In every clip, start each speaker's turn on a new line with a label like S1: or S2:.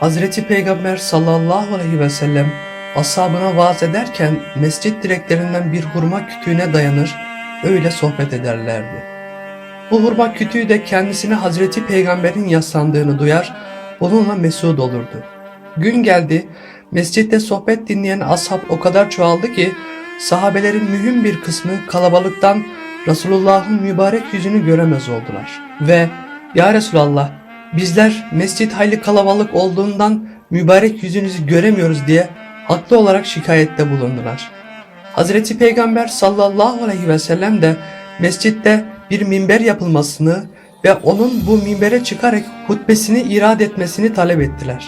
S1: Hazreti Peygamber sallallahu aleyhi ve sellem ashabına vaaz ederken mescit direklerinden bir hurma kütüğüne dayanır, öyle sohbet ederlerdi. Bu hurma kütüğü de kendisine Hazreti Peygamber'in yaslandığını duyar, bununla mesut olurdu. Gün geldi, mescitte sohbet dinleyen ashab o kadar çoğaldı ki, sahabelerin mühim bir kısmı kalabalıktan Resulullah'ın mübarek yüzünü göremez oldular. Ve ''Ya Resulallah, bizler mescit hayli kalabalık olduğundan mübarek yüzünüzü göremiyoruz.'' diye haklı olarak şikayette bulundular. Hazreti Peygamber sallallahu aleyhi ve sellem de mescitte bir minber yapılmasını ve onun bu minbere çıkarak hutbesini irad etmesini talep ettiler.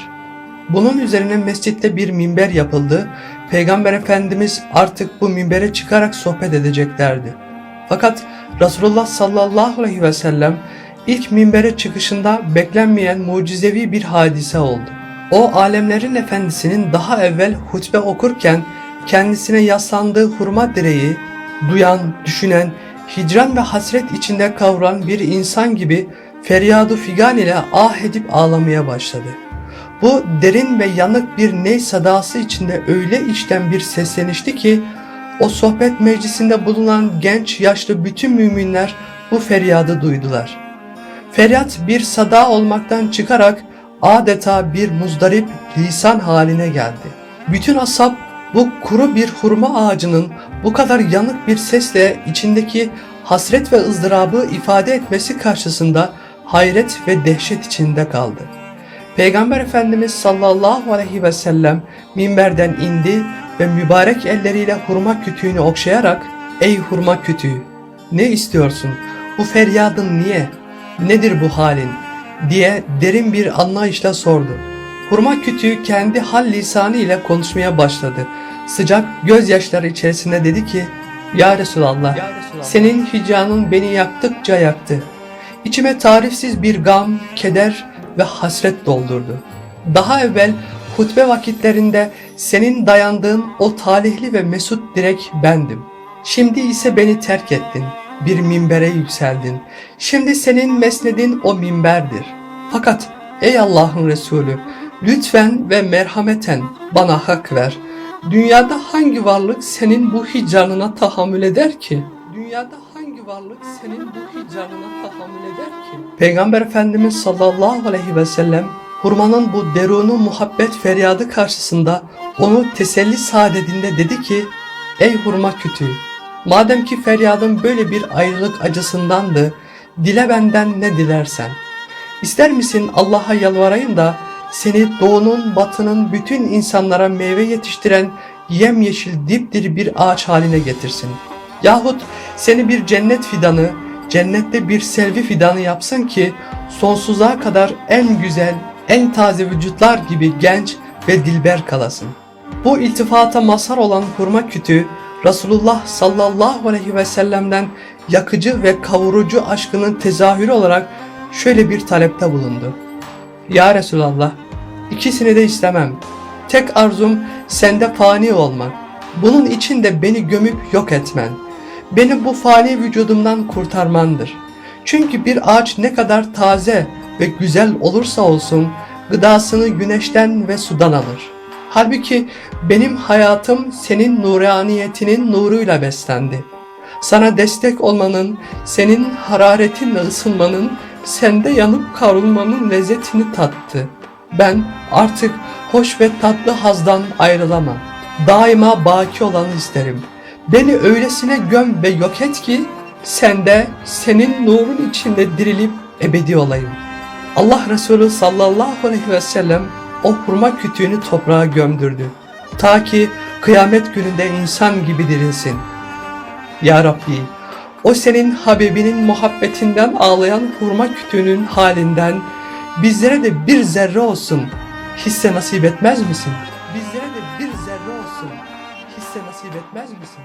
S1: Bunun üzerine mescitte bir minber yapıldı. Peygamber Efendimiz artık bu minbere çıkarak sohbet edeceklerdi. Fakat Resulullah sallallahu aleyhi ve sellem ilk minbere çıkışında beklenmeyen mucizevi bir hadise oldu. O alemlerin efendisinin daha evvel hutbe okurken kendisine yaslandığı hurma direği duyan, düşünen, hicran ve hasret içinde kavrulan bir insan gibi feryadu figan ile ah edip ağlamaya başladı. Bu derin ve yanık bir ney sadası içinde öyle içten bir seslenişti ki o sohbet meclisinde bulunan genç yaşlı bütün müminler bu feryadı duydular. Feryat bir sada olmaktan çıkarak adeta bir muzdarip lisan haline geldi. Bütün asap bu kuru bir hurma ağacının bu kadar yanık bir sesle içindeki hasret ve ızdırabı ifade etmesi karşısında hayret ve dehşet içinde kaldı. Peygamber Efendimiz sallallahu aleyhi ve sellem minberden indi ve mübarek elleriyle hurma kütüğünü okşayarak ''Ey hurma kütüğü, ne istiyorsun? Bu feryadın niye? Nedir bu halin?'' diye derin bir anlayışla sordu. Hurma kütüğü kendi hal lisanı ile konuşmaya başladı. Sıcak gözyaşları içerisinde dedi ki ''Ya Resulallah, senin hicranın beni yaktıkça yaktı. İçime tarifsiz bir gam, keder ve hasret doldurdu. Daha evvel hutbe vakitlerinde senin dayandığın o talihli ve mesut direk bendim. Şimdi ise beni terk ettin. Bir minbere yükseldin. Şimdi senin mesnedin o minberdir. Fakat ey Allah'ın Resulü lütfen ve merhameten bana hak ver. Dünyada hangi varlık senin bu hicranına tahammül eder ki? Dünyada hangi varlık senin bu hicranına tahammül eder ki? Peygamber Efendimiz sallallahu aleyhi ve sellem hurmanın bu derunu muhabbet feryadı karşısında onu teselli saadetinde dedi ki Ey hurma kütüğü madem ki feryadın böyle bir ayrılık acısındandı dile benden ne dilersen. İster misin Allah'a yalvarayım da seni doğunun batının bütün insanlara meyve yetiştiren yemyeşil dipdiri bir ağaç haline getirsin. Yahut seni bir cennet fidanı, cennette bir selvi fidanı yapsın ki sonsuza kadar en güzel, en taze vücutlar gibi genç ve dilber kalasın. Bu iltifata mazhar olan hurma kütüğü Resulullah sallallahu aleyhi ve sellem'den yakıcı ve kavurucu aşkının tezahürü olarak şöyle bir talepte bulundu. Ya Resulallah, ikisini de istemem. Tek arzum sende fani olmak. Bunun için de beni gömüp yok etmen. Beni bu fani vücudumdan kurtarmandır. Çünkü bir ağaç ne kadar taze ve güzel olursa olsun gıdasını güneşten ve sudan alır. Halbuki benim hayatım senin nuraniyetinin nuruyla beslendi. Sana destek olmanın, senin hararetinle ısınmanın, sende yanıp kavrulmanın lezzetini tattı. Ben artık hoş ve tatlı hazdan ayrılamam. Daima baki olanı isterim. Beni öylesine göm ve yok et ki sende senin nurun içinde dirilip ebedi olayım. Allah Resulü sallallahu aleyhi ve sellem o hurma kütüğünü toprağa gömdürdü. Ta ki kıyamet gününde insan gibi dirilsin. Ya Rabbi, o senin Habibinin muhabbetinden ağlayan hurma kütüğünün halinden bizlere de bir zerre olsun hisse nasip etmez misin? Bizlere de bir zerre olsun hisse nasip etmez misin?